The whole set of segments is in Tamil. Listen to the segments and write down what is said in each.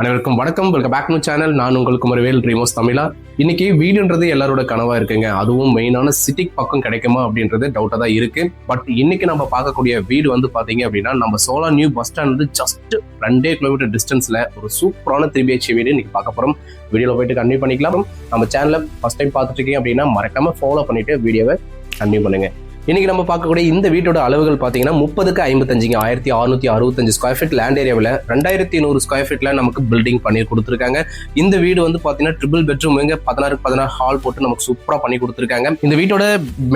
அனைவருக்கும் வணக்கம். வெல்கம் பேக் நியூ சேனல் நான் உங்களுக்கு மறுவேல் ரிமோஸ் தமிழா. இன்னைக்கு வீடுன்றது எல்லாரோட கனவா இருக்குங்க. அதுவும் மெயினான சிட்டிக்கு பக்கம் கிடைக்குமா அப்படின்றது டவுட்டா தான் இருக்கு. பட் இன்னைக்கு நம்ம பார்க்கக்கூடிய வீடு வந்து பாத்தீங்க அப்படின்னா நம்ம சோலா நியூ பஸ் ஸ்டாண்ட் வந்து ஜஸ்ட் ரெண்டே கிலோமீட்டர் டிஸ்டன்ஸ்ல ஒரு சூப்பரான த்ரீ பிஹெச்ஏ வீடு இன்னைக்கு பார்க்க போறோம். வீடியோல போயிட்டு கன்வியூ பண்ணிக்கலாம். நம்ம சேனலை ஃபர்ஸ்ட் டைம் பார்த்துட்டு இருக்கீங்க அப்படின்னா மறக்காம ஃபாலோ பண்ணிட்டு வீடியோவை கன்வியூ பண்ணுங்க. இன்றைக்கி நம்ம பார்க்கக்கூடிய இந்த வீட்டோட அளவுகள் பார்த்தீங்கன்னா முப்பதுக்கு ஐம்பத்தஞ்சுங்க. ஆயிரத்தி அறுநூத்தி அறுபத்தஞ்சு ஸ்கொயர் ஃபீட் லேண்ட் ஏரியாவில் ரெண்டாயிரத்தி நூறு ஸ்கொயர் ஃபீட்டில் நமக்கு பில்டிங் பண்ணி கொடுத்துருக்காங்க. இந்த வீடு வந்து பார்த்தீங்கன்னா ட்ரிபிள் பெட்ரூம் பதினாறு பதினாறு ஹால் போட்டு நமக்கு சூப்பராக பண்ணி கொடுத்துருக்காங்க. இந்த வீட்டோட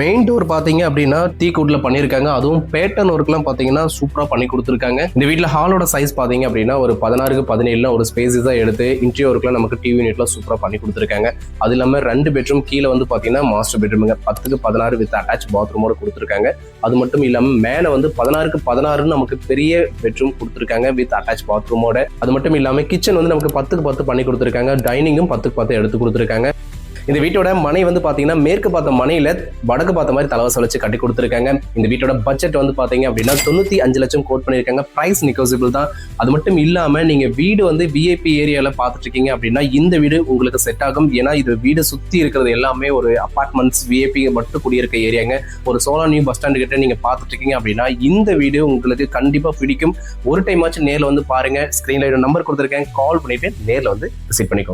மெயின் டோர் பார்த்தீங்க அப்படின்னா டீ கூட்டில் பண்ணியிருக்காங்க. அதுவும் பேட்டன் ஒர்க்லாம் பார்த்தீங்கன்னா சூப்பராக பண்ணி கொடுத்துருக்காங்க. இந்த வீட்டில் ஹாலோட சைஸ் பார்த்தீங்க அப்படின்னா ஒரு பதினாறுக்கு பதினேழுல ஒரு ஸ்பேஸஸாக எடுத்து இன்டீரியருக்குலாம் நமக்கு டிவி யூனிட்லாம் சூப்பராக பண்ணி கொடுத்துருக்காங்க. அது இல்லாமல் ரெண்டு பெட்ரூம் கீழே வந்து பார்த்தீங்கன்னா மாஸ்டர் பெட்ரூமுங்க பத்துக்கு பதினாறு வித் அட்டாச் பாத்ரூமோட கொடுத்துருக்காங்க. அது மட்டும் இல்லாமல் மேலே வந்து பதினாறுக்கு பதினாறுன்னு நமக்கு பெரிய பெட்ரூம் கொடுத்துருக்காங்க வித் அட்டாச் பாத்ரூமோட அது மட்டும் இல்லாமல் கிச்சன் வந்து நமக்கு பத்துக்கு பத்து பண்ணி கொடுத்துருக்காங்க. டைனிங்கும் பத்துக்கு பத்து எடுத்து கொடுத்துருக்காங்க. இந்த வீட்டோட மனை வந்து பாத்தீங்கன்னா மேற்கு பார்த்த மனையில வடக்கு பார்த்த மாதிரி தலைவசம் வச்சு கட்டி கொடுத்துருக்காங்க. இந்த வீட்டோட பட்ஜெட் வந்து பாத்தீங்க அப்படின்னா தொண்ணூத்தி அஞ்சு லட்சம் கோட் பண்ணிருக்காங்க பிரைஸ் நிகோசிபிள் தான். அது மட்டும் இல்லாம நீங்க வீடு வந்து விஐபி ஏரியால பார்த்துட்டு இருக்கீங்க அப்படின்னா இந்த வீடு உங்களுக்கு செட் ஆகும். ஏன்னா இது வீடு சுத்தி இருக்கிறது எல்லாமே ஒரு அபார்ட்மெண்ட்ஸ் விஐபி மட்டும் குடியிருக்க ஏரியாங்க ஒரு சோலா நியூ பஸ் ஸ்டாண்டு கிட்ட நீங்க பார்த்துட்டு இருக்கீங்க அப்படின்னா இந்த வீடு உங்களுக்கு கண்டிப்பா பிடிக்கும். ஒரு டைம் ஆச்சு நேர்ல வந்து பாருங்க. ஸ்கிரீன்ல நம்பர் கொடுத்துருக்கேன். கால் பண்ணிட்டு நேர்ல வந்து விசிட் பண்ணிக்கோங்க.